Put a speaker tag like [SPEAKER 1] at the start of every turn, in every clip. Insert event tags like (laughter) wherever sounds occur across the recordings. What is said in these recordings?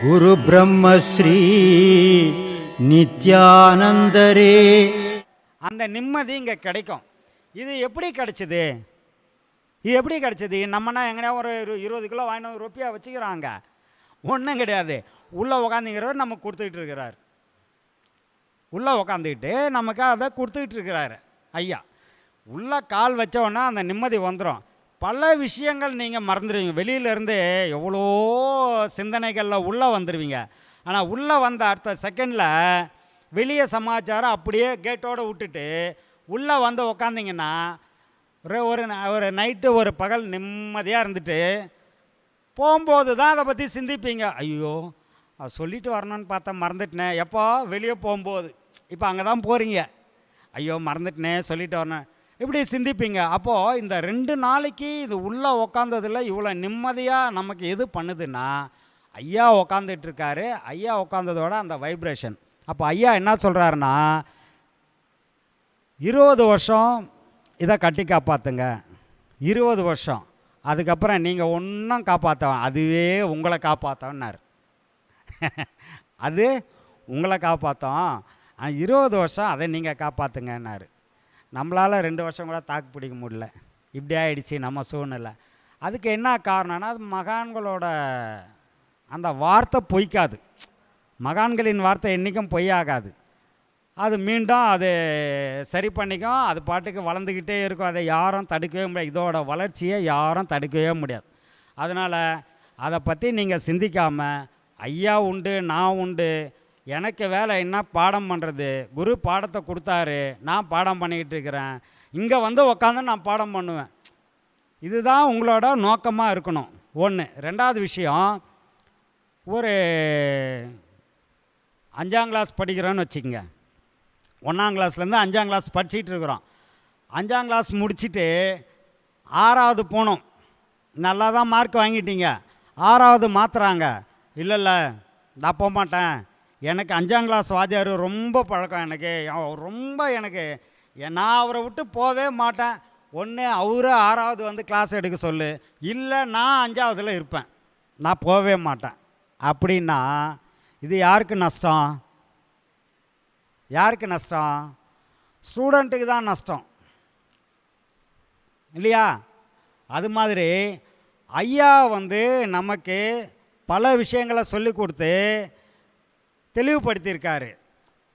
[SPEAKER 1] குரு பிரம்மஸ்ரீ நித்யானந்தரே.
[SPEAKER 2] அந்த நிம்மதி இங்கே கிடைக்கும். இது எப்படி கிடைச்சிது? இது எப்படி கிடைச்சிது? நம்மனா எங்கனையா ஒரு இரு- இருபது கிலோ வாங்கின ருப்பியா வச்சுக்கிறாங்க. ஒன்றும் கிடையாது. உள்ளே உக்காந்துங்கிறவர் நமக்கு கொடுத்துக்கிட்டு இருக்கிறார். உள்ளே உக்காந்துக்கிட்டு நமக்கு அதை கொடுத்துக்கிட்டு இருக்கிறாரு. ஐயா உள்ளே கால் வச்சோன்னா அந்த நிம்மதி வந்துடும் பல விஷயங்கள் நீங்கள் மறந்துடுவீங்க. வெளியிலேருந்து எவ்வளோ சிந்தனைகளில் உள்ளே வந்துடுவீங்க ஆனால் உள்ளே வந்த அடுத்த செகண்டில் வெளியே சமாச்சாரம் அப்படியே கேட்டோடு விட்டுட்டு உள்ளே வந்து உக்காந்திங்கன்னா ஒரு ஒரு ந- ஒரு நைட்டு ஒரு பகல் நிம்மதியாக இருந்துட்டு போகும்போது தான் அதை பற்றி சிந்திப்பீங்க. ஐயோ அது சொல்லிட்டு வரணும்னு பார்த்தா மறந்துட்டனே. எப்போ வெளியே போகும்போது. இப்போ அங்கே தான் போகிறீங்க ஐயோ மறந்துட்டனே சொல்லிட்டு வரணும். இப்படி சிந்திப்பீங்க. அப்போது இந்த ரெண்டு நாளைக்கு இது உள்ளே உக்காந்ததில் இவ்வளோ நிம்மதியாக நமக்கு எது பண்ணுதுன்னா ஐயா உக்காந்துட்டுருக்காரு ஐயா உக்காந்ததோட அந்த வைப்ரேஷன் அப்போ ஐயா என்ன சொல்கிறாருன்னா இருபது வருஷம் இதை கட்டி காப்பாற்றுங்க இருபது வருஷம். அதுக்கப்புறம் நீங்கள் ஒன்றும் காப்பாற்றவன் அதுவே உங்களை காப்பாற்றவன்னார் (laughs) அது உங்களை காப்பாற்றும் இருபது வருஷம் அதை நீங்கள் காப்பாற்றுங்கன்னாரு நம்மளால் ரெண்டு வருஷம் கூட தாக்கு பிடிக்க முடியல. இப்படி ஆயிடுச்சு நம்ம சூழ்நிலை. அதுக்கு என்ன காரணம்னா அது மகான்களோட அந்த வார்த்தை பொய்க்காது. மகான்களின் வார்த்தை என்றைக்கும் பொய்யாகாது. அது மீண்டும் அது சரி பண்ணிக்கும் அது பாட்டுக்கு வளர்ந்துக்கிட்டே இருக்கும். அதை யாரும் தடுக்கவே முடியாது. இதோட வளர்ச்சியை யாரும் தடுக்கவே முடியாது. அதனால் அதை பற்றி நீங்கள் சிந்திக்காமல் ஐயா உண்டு நான் உண்டு எனக்கு வேலை என்ன பாடம் பண்ணுறது குரு பாடத்தை கொடுத்தாரு நான் பாடம் பண்ணிக்கிட்டு இருக்கிறேன். இங்கே வந்து உக்காந்து நான் பாடம் பண்ணுவேன். இதுதான் உங்களோட நோக்கமாக இருக்கணும். ஒன்று ரெண்டாவது விஷயம் ஒரு அஞ்சாம் கிளாஸ் படிக்கிறோன்னு வச்சுக்கோங்க. ஒன்றாம் கிளாஸ்லேருந்து அஞ்சாம் கிளாஸ் படிச்சுட்டு இருக்கிறோம். அஞ்சாம் கிளாஸ் முடிச்சுட்டு ஆறாவது போனோம். நல்லா தான் மார்க் வாங்கிட்டீங்க. ஆறாவது மாற்றுறாங்க இல்லை இல்லை நான் போக மாட்டேன். எனக்கு அஞ்சாம் கிளாஸ் வாத்தியார் ரொம்ப பழக்கம். எனக்கு ரொம்ப எனக்கு நான் அவரை விட்டு போவே மாட்டேன். ஒன்று அவரு ஆறாவது வந்து கிளாஸ் எடுக்க சொல்லு. இல்லை நான் அஞ்சாவதில் இருப்பேன். நான் போகவே மாட்டேன். அப்படின்னா இது யாருக்கு நஷ்டம்? யாருக்கு நஷ்டம்? ஸ்டூடெண்ட்டுக்கு தான் நஷ்டம். இல்லையா? அது மாதிரி ஐயா வந்து நமக்கு பல விஷயங்களை சொல்லி கொடுத்து தெளிவுபடுத்தியிருக்காரு.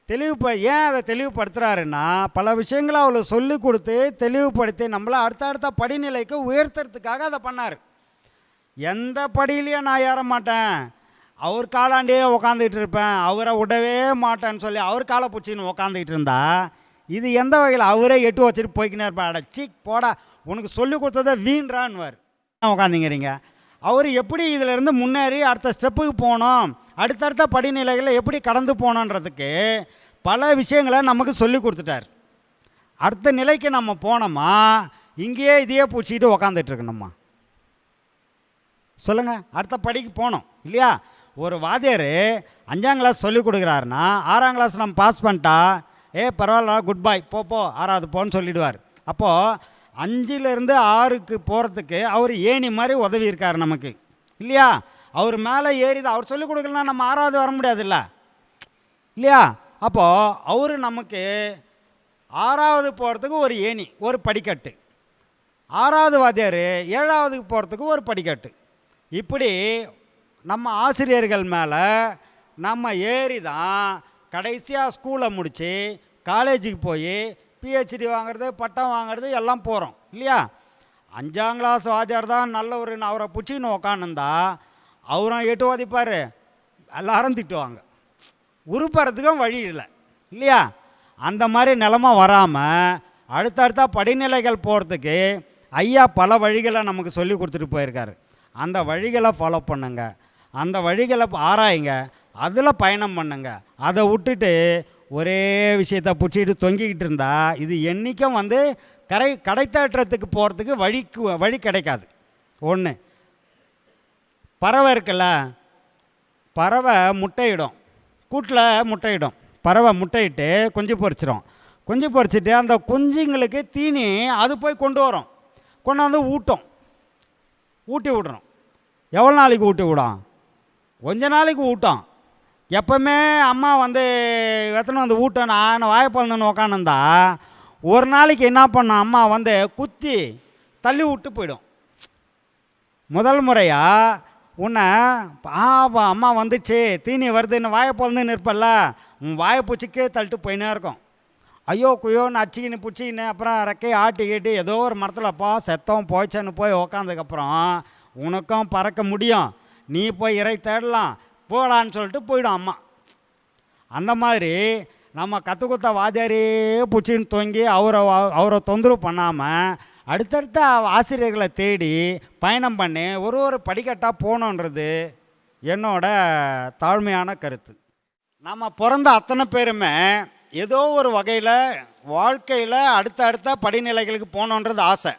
[SPEAKER 2] தெளிவுப ஏன் அதை தெளிவுபடுத்துகிறாருன்னா பல விஷயங்களை அவளை சொல்லி கொடுத்து தெளிவுபடுத்தி நம்மளை அடுத்த அடுத்த படிநிலைக்கு உயர்த்துறதுக்காக அதை பண்ணார். எந்த படியிலையும் நான் ஏற மாட்டேன். அவர் காலாண்டியே உக்காந்துக்கிட்டு இருப்பேன். அவரை விடவே மாட்டேன்னு சொல்லி அவர் காலை பிடிச்சின்னு உக்காந்துக்கிட்டு இருந்தா இது எந்த வகையில் அவரே எட்டு வச்சுட்டு போய்க்கினே இருப்பார் அட சீக் போடா உனக்கு சொல்லி கொடுத்ததை வீண்றான்வார் உக்காந்துங்கிறீங்க? அவர் எப்படி இதிலிருந்து முன்னேறி அடுத்த ஸ்டெப்புக்கு போகணும்? அடுத்தடுத்த படிநிலைகளை எப்படி கடந்து போகணுன்றதுக்கு பல விஷயங்களை நமக்கு சொல்லி கொடுத்துட்டார். அடுத்த நிலைக்கு நம்ம போனோமா இங்கேயே இதையே பிடிச்சிக்கிட்டு உக்காந்துட்டு சொல்லுங்கள் அடுத்த படிக்கு போகணும் இல்லையா? ஒரு வாத்தியார் அஞ்சாம் கிளாஸ் சொல்லி கொடுக்குறாருன்னா ஆறாம் கிளாஸ் நம்ம பாஸ் பண்ணிட்டா ஏ பரவாயில்ல குட் பாய் போ போ ஆறாவது போன்னு சொல்லிடுவார். அப்போது அஞ்சிலிருந்து ஆறுக்கு போகிறதுக்கு அவர் ஏணி மாதிரி உதவி இருக்கார் நமக்கு இல்லையா? அவர் மேலே ஏறி அவர் சொல்லிக் கொடுக்கலனா நம்ம ஆறாவது வர முடியாதுல்ல? இல்லையா? அப்போது அவர் நமக்கு ஆறாவது போகிறதுக்கு ஒரு ஏணி ஒரு படிக்கட்டு. ஆறாவது வாத்தியார் ஏழாவதுக்கு போகிறதுக்கு ஒரு படிக்கட்டு. இப்படி நம்ம ஆசிரியர்கள் மேலே நம்ம ஏறி தான் கடைசியாக ஸ்கூலை முடித்து காலேஜுக்கு போய் பிஹெச்டி வாங்குறது பட்டம் வாங்குறது எல்லாம் போகிறோம் இல்லையா? அஞ்சாம் கிளாஸ் வாத்தியார் தான் நல்ல ஒரு அவரை பிடிச்சின்னு உக்காந்துருந்தா அவரும் எட்டு ஓதிப்பார் எல்லாரும் திட்டுவாங்க. உருப்பறதுக்கும் வழி இல்லை. இல்லையா? அந்த மாதிரி நிலமை வராமல் அடுத்தடுத்த படிநிலைகள் போகிறதுக்கு ஐயா பல வழிகளை நமக்கு சொல்லி கொடுத்துட்டு போயிருக்காரு. அந்த வழிகளை ஃபாலோ பண்ணுங்க. அந்த வழிகளை ஆராயுங்க. அதில் பயணம் பண்ணுங்க. அதை விட்டுட்டு ஒரே விஷயத்தை பிடிச்சிட்டு தொங்கிக்கிட்டு இருந்தால் இது என்றைக்கும் வந்து கரை கடைத்தேற்றத்துக்கு போகிறதுக்கு வழிக்கு வழி கிடைக்காது. ஒன்று பறவை இருக்குல்ல பறவை முட்டையிடும். கூட்டில் முட்டையிடும். பறவை முட்டையிட்டு குஞ்சு பொறிச்சிடும் குஞ்சு பொறிச்சிட்டு அந்த குஞ்சுங்களுக்கு தீனி அது போய் கொண்டு வரும். கொண்டாந்து ஊட்டும். ஊட்டி விடணும் எவ்வளோ நாளைக்கு ஊட்டி விடும்? கொஞ்ச நாளைக்கு ஊட்டும். எப்போவுமே அம்மா வந்து எத்தனை வந்து ஊட்டும் நான் வாய்ப்பழந்துன்னு உக்காந்துருந்தா ஒரு நாளைக்கு என்ன பண்ணும் அம்மா வந்து குத்தி தள்ளி விட்டு போயிடும். முதல் முறையாக உன்னை பாவம் அம்மா வந்துச்சு தீனி வருதுன்னு வாயை பிறந்துன்னு இருப்பல்ல உன் வாயை பூச்சிக்கே தள்ளிட்டு போயினே இருக்கும். ஐயோ குயோன்னு அச்சிக்கின்னு பிடிச்சிக்கின்னு அப்புறம் ரெக்கையை ஆட்டி கீட்டி ஏதோ ஒரு மரத்தில்ப்பா செத்தம் போய்ச்சேன்னு போய் உக்காந்ததுக்கப்புறம் உனக்கும் பறக்க முடியும். நீ போய் இறை தேடலாம் போகலான்னு சொல்லிட்டு போயிடும் அம்மா. அந்த மாதிரி நம்ம கற்று கொடுத்த வாத்தியாரே பிடிச்சின்னு தொங்கி அவரை அவரை தொந்தரவு பண்ணாமல் அடுத்தடுத்த ஆசிரியர்களை தேடி பயணம் பண்ணி ஒரு ஒரு படிக்கட்டாக போகணுன்றது என்னோட தாழ்மையான கருத்து. நம்ம பிறந்த அத்தனை பேருமே ஏதோ ஒரு வகையில் வாழ்க்கையில் அடுத்த அடுத்த படிநிலைகளுக்கு போகணுன்றது ஆசை.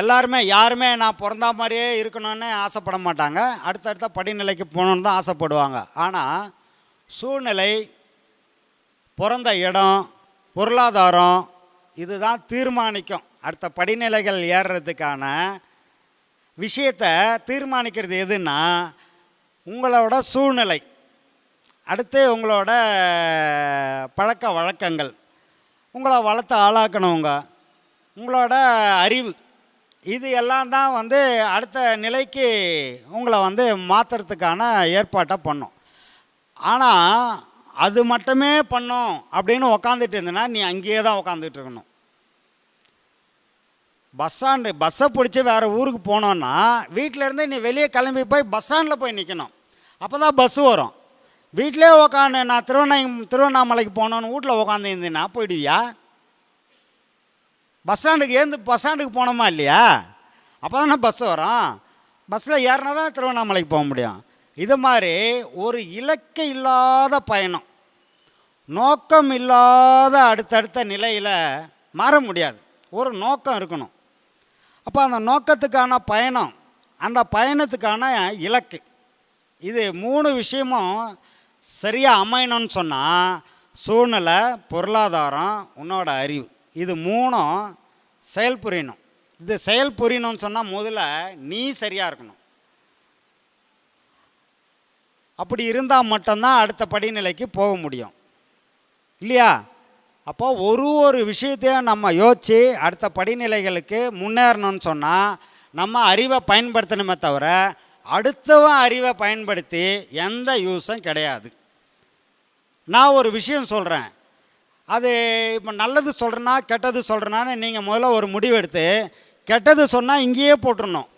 [SPEAKER 2] எல்லாருமே யாருமே நான் பிறந்தா மாதிரியே இருக்கணும்னு ஆசைப்பட மாட்டாங்க. அடுத்தடுத்த படிநிலைக்கு போகணுன்னு தான் ஆசைப்படுவாங்க. ஆனால் சூழ்நிலை பிறந்த இடம் பொருளாதாரம் இதுதான் தீர்மானிக்கும். அடுத்த படிநிலைகள் ஏறுறதுக்கான விஷயத்தை தீர்மானிக்கிறது எதுன்னா உங்களோட சூழ்நிலை. அடுத்து உங்களோட பழக்க வழக்கங்கள். உங்களை வளர்த்து ஆளாக்கணுங்க. உங்களோட அறிவு. இது எல்லாம் தான் வந்து அடுத்த நிலைக்கு உங்களை வந்து மாற்றுறதுக்கான ஏற்பாட்டை பண்ணும். ஆனால் அது மட்டுமே பண்ணும் அப்படின்னு உக்காந்துட்டு இருந்தேன்னா நீ அங்கேயே தான் உக்காந்துட்டு இருக்கணும். பஸ் ஸ்டாண்டு பஸ்ஸை பிடிச்சி வேறு ஊருக்கு போனோன்னா வீட்டிலேருந்து நீ வெளியே கிளம்பி போய் பஸ் ஸ்டாண்டில் போய் நிற்கணும் அப்போ தான் பஸ்ஸு வரும். வீட்டிலே உக்காந்து நான் திருவண்ணா திருவண்ணாமலைக்கு போகணுன்னு வீட்டில் உக்காந்துருந்தேன்னா போயிடுவியா? பஸ் ஸ்டாண்டுக்கு ஏந்து பஸ் ஸ்டாண்டுக்கு போனோமா இல்லையா? அப்போ தானே பஸ் வரும். பஸ்ஸில் ஏறினா தான் திருவண்ணாமலைக்கு போக முடியும். இது மாதிரி ஒரு இலக்கு இல்லாத பயணம். நோக்கம் இல்லாத அடுத்தடுத்த நிலையில் மாற முடியாது. ஒரு நோக்கம் இருக்கணும். அப்போ அந்த நோக்கத்துக்கான பயணம் அந்த பயணத்துக்கான இலக்கு. இது மூணு விஷயமும் சரியாக அமையணும்னு சொன்னால் சூழ்நிலை பொருளாதாரம் உன்னோட அறிவு. இது மூணும் செயல் புரியணும். இது செயல் புரியணும்னு சொன்னால் முதல்ல நீ சரியாக இருக்கணும். அப்படி இருந்தால் மட்டும்தான் அடுத்த படிநிலைக்கு போக முடியும். இல்லையா? அப்போ ஒரு ஒரு விஷயத்தையும் நம்ம யோசித்து அடுத்த படிநிலைகளுக்கு முன்னேறணும்னு சொன்னால் நம்ம அறிவை பயன்படுத்தணுமே தவிர அடுத்தவன் அறிவை பயன்படுத்தி எந்த யூஸும் கிடையாது. நான் ஒரு விஷயம் சொல்கிறேன் அது இப்போ நல்லது சொல்கிறேன்னா கெட்டது சொல்கிறேனான்னு நீங்கள் முதல்ல ஒரு முடிவு எடுத்து கெட்டது சொன்னால் இங்கேயே போட்டுருணும்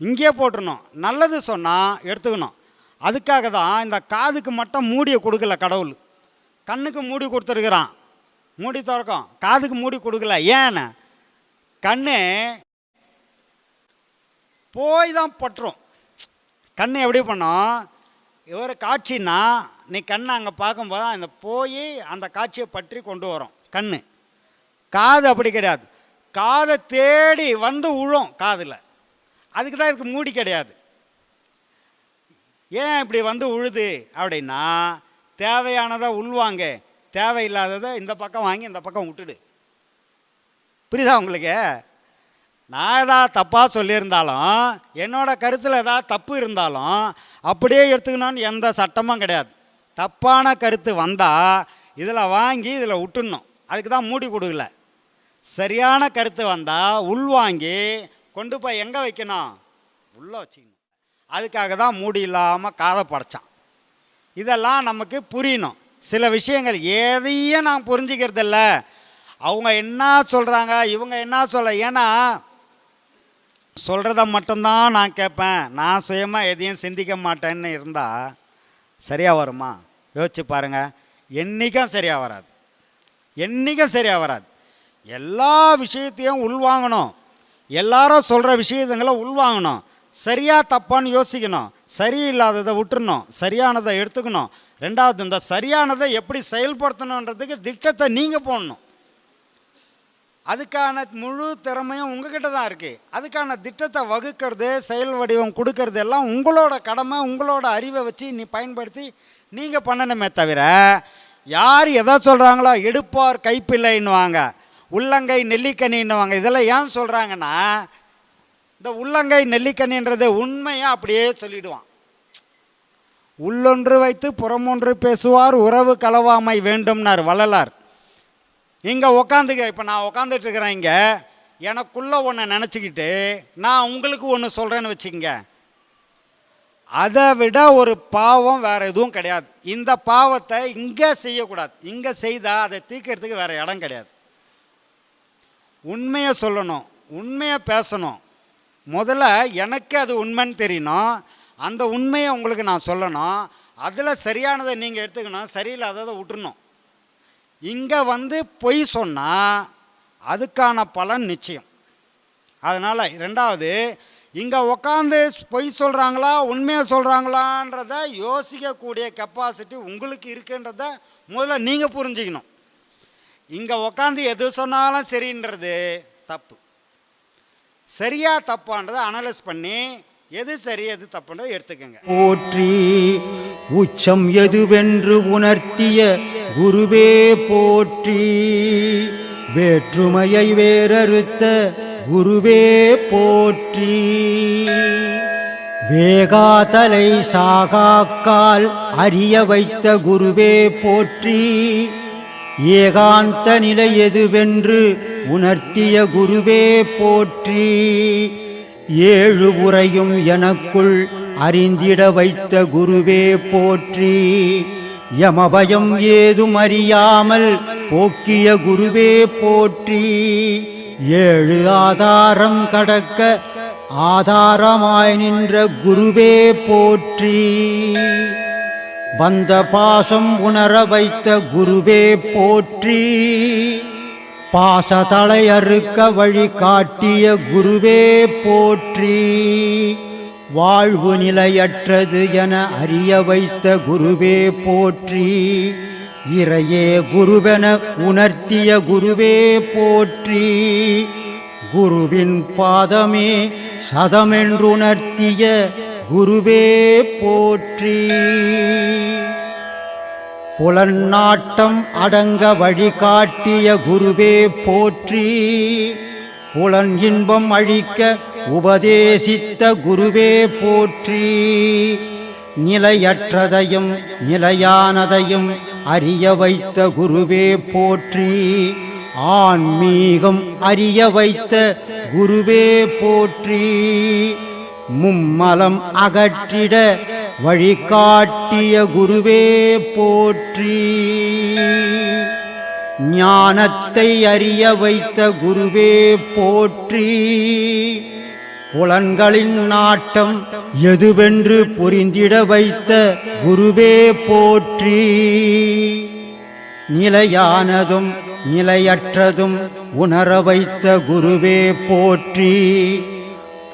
[SPEAKER 2] இங்கேயே போட்டுருணும் நல்லது சொன்னால் எடுத்துக்கணும். அதுக்காக தான் இந்த காதுக்கு மட்டும் மூடியை கொடுக்கல கடவுள். கண்ணுக்கு மூடி கொடுத்துருக்குறான். மூடி திறக்கும். காதுக்கு மூடி கொடுக்கல. ஏன்னு? கண்ணு போய் தான் பற்றும் கண் எப்படி பண்ணும்? ஒரு காட்சின்னா நீ கண்ணை அங்கே பார்க்கும்போது தான் அந்த போய் அந்த காட்சியை பற்றி கொண்டு வரும். கண் காது அப்படி கிடையாது. காதை தேடி வந்து உழும் காதில். அதுக்கு தான் இதுக்கு மூடி கிடையாது. ஏன் இப்படி வந்து உழுது அப்படின்னா தேவையானதை உள்வாங்க. தேவையில்லாததை இந்த பக்கம் வாங்கி இந்த பக்கம் விட்டுடு. புரியுதா உங்களுக்கு? நான் ஏதாவது தப்பாக சொல்லியிருந்தாலும் என்னோடய கருத்தில் ஏதாவது தப்பு இருந்தாலும் அப்படியே எடுத்துக்கணும்னு எந்த சட்டமும் கிடையாது. தப்பான கருத்து வந்தால் இதில் வாங்கி இதில் விட்டுடணும். அதுக்கு தான் மூடி கொடுக்கல. சரியான கருத்து வந்தால் உள்வாங்கி கொண்டு போய் எங்கே வைக்கணும்? உள்ளே வச்சுக்கணும். அதுக்காக தான் மூடி இல்லாமல் காதை படைச்சான். இதெல்லாம் நமக்கு புரியணும். சில விஷயங்கள் எதையும் நான் புரிஞ்சுக்கிறதில்ல. அவங்க என்ன சொல்கிறாங்க இவங்க என்ன சொல்ல ஏன்னா சொல்கிறத மட்டும்தான் நான் கேட்பேன். நான் சுயமாக எதையும் சிந்திக்க மாட்டேன்னு இருந்தால் சரியாக வருமா? யோசிச்சு பாருங்கள் என்றைக்கும் சரியாக வராது. என்றைக்கும் சரியாக வராது. எல்லா விஷயத்தையும் உள்வாங்கணும். எல்லாரும் சொல்கிற விஷயங்களை உள்வாங்கணும். சரியாக தப்பான்னு யோசிக்கணும். சரியில்லாததை விட்டுறணும் சரியானதை எடுத்துக்கணும். ரெண்டாவது இந்த சரியானதை எப்படி செயல்படுத்தணுன்றதுக்கு திட்டத்தை நீங்கள் போடணும். அதுக்கான முழு திறமையும் உங்ககிட்ட தான் இருக்குது அதுக்கான திட்டத்தை வகுக்கிறது செயல் வடிவம் கொடுக்கறது எல்லாம் உங்களோட கடமை உங்களோட அறிவை வச்சு நீ பயன்படுத்தி நீங்கள் பண்ணணுமே தவிர யார் எதை சொல்கிறாங்களோ எடுப்பார் கைப்பிள்ளைன்னுவாங்க. உள்ளங்கை நெல்லிக்கனின்னுவாங்க. இதெல்லாம் ஏன் சொல்கிறாங்கன்னா இந்த உள்ளங்கை நெல்லிக்கனின்றது உண்மையாக அப்படியே சொல்லிடுவான். உள்ளொன்று வைத்து புறமொன்று பேசுவார் உறவு கலவாமை வேண்டும்னார் வள்ளலார். இங்கே உக்காந்துக்க இப்போ நான் உக்காந்துட்டு இருக்கிறேன் இங்கே. எனக்குள்ளே ஒன்று நினச்சிக்கிட்டு நான் உங்களுக்கு ஒன்று சொல்கிறேன்னு வச்சுக்கங்க. அதை விட ஒரு பாவம் வேறு எதுவும் கிடையாது. இந்த பாவத்தை இங்கே செய்யக்கூடாது. இங்கே செய்தால் அதை தீக்கிறதுக்கு வேறு இடம் கிடையாது. உண்மையை சொல்லணும். உண்மையை பேசணும். முதல்ல எனக்கு அது உண்மைன்னு தெரியணும். அந்த உண்மையை உங்களுக்கு நான் சொல்லணும். அதில் சரியானதை நீங்கள் எடுத்துக்கணும். சரியில்லாததை விட்டுணும் இங்கே வந்து பொய் சொன்னால் அதுக்கான பலன் நிச்சயம். அதனால் ரெண்டாவது இங்கே உக்காந்து பொய் சொல்கிறாங்களா உண்மையை சொல்கிறாங்களான்றத யோசிக்கக்கூடிய கெப்பாசிட்டி உங்களுக்கு இருக்குன்றத முதல்ல நீங்கள் புரிஞ்சுக்கணும். இங்கே உக்காந்து எது சொன்னாலும் சரின்றது தப்பு. சரியா தப்பான்றதை அனலைஸ் பண்ணி எது சரி எது தப்புன்றதை எடுத்துக்கோங்க.
[SPEAKER 1] போற்றி உச்சம் எதுவென்று உணர்த்திய குருவே போற்றி. வேற்றுமையை வேறறுத்த குருவே போற்றி. வேகாதலை சாகாக்கால் அறிய வைத்த குருவே போற்றி. ஏகாந்த நிலை எதுவென்று உணர்த்திய குருவே போற்றி. ஏழு உரையும் எனக்குள் அறிந்திட வைத்த குருவே போற்றி. யமபயம் ஏதும் அறியாமல் போக்கிய குருவே போற்றி. ஏழு ஆதாரம் கடக்க ஆதாரமாய் நின்ற குருவே போற்றி. வந்த பாசம் உணர வைத்த குருவே போற்றி. பாசதலையறுக்க வழி காட்டிய குருவே போற்றி. வாழ்வு நிலையற்றது என அறிய வைத்த குருவே போற்றி. இறையே குருவென உணர்த்திய குருவே போற்றி. குருவின் பாதமே சதமென்றுணர்த்திய குருவே போற்றி. புலன்னாட்டம் அடங்க வழிகாட்டிய குருவே போற்றி. புலன் இன்பம் அழிக்க உபதேசித்த குருவே போற்றி. நிலையற்றதையும் நிலையானதையும் அறிய வைத்த குருவே போற்றி. ஆன்மீகம் அறிய வைத்த குருவே போற்றி. மும்மலம் அகற்றிட வழிகாட்டிய குருவே போற்றி. ஞானத்தை அறிய வைத்த குருவே போற்றி. புலன்களின் நாட்டம் எதுவென்று புரிந்திட வைத்த குருவே போற்றி. நிலையானதும் நிலையற்றதும் உணர வைத்த குருவே போற்றி.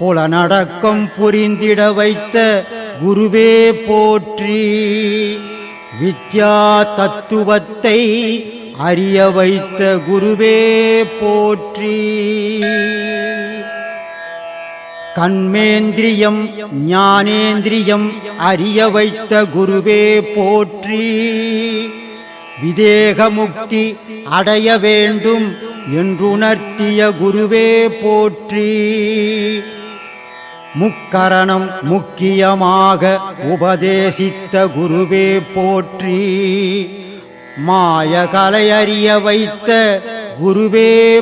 [SPEAKER 1] புலனடக்கம் புரிந்திட வைத்த குருவே போற்றி. வித்யா தத்துவத்தை அறிய வைத்த குருவே போற்றி. கண்மேந்திரியம் ஞானேந்திரியம் அறிய வைத்த குருவே போற்றி. விதேகமுக்தி அடைய வேண்டும் என்றுணர்த்திய குருவே போற்றி. முக்கரணம் முக்கியமாக உபதேசித்த குருவே போற்றி. மாய கலையறிய வைத்த குருவே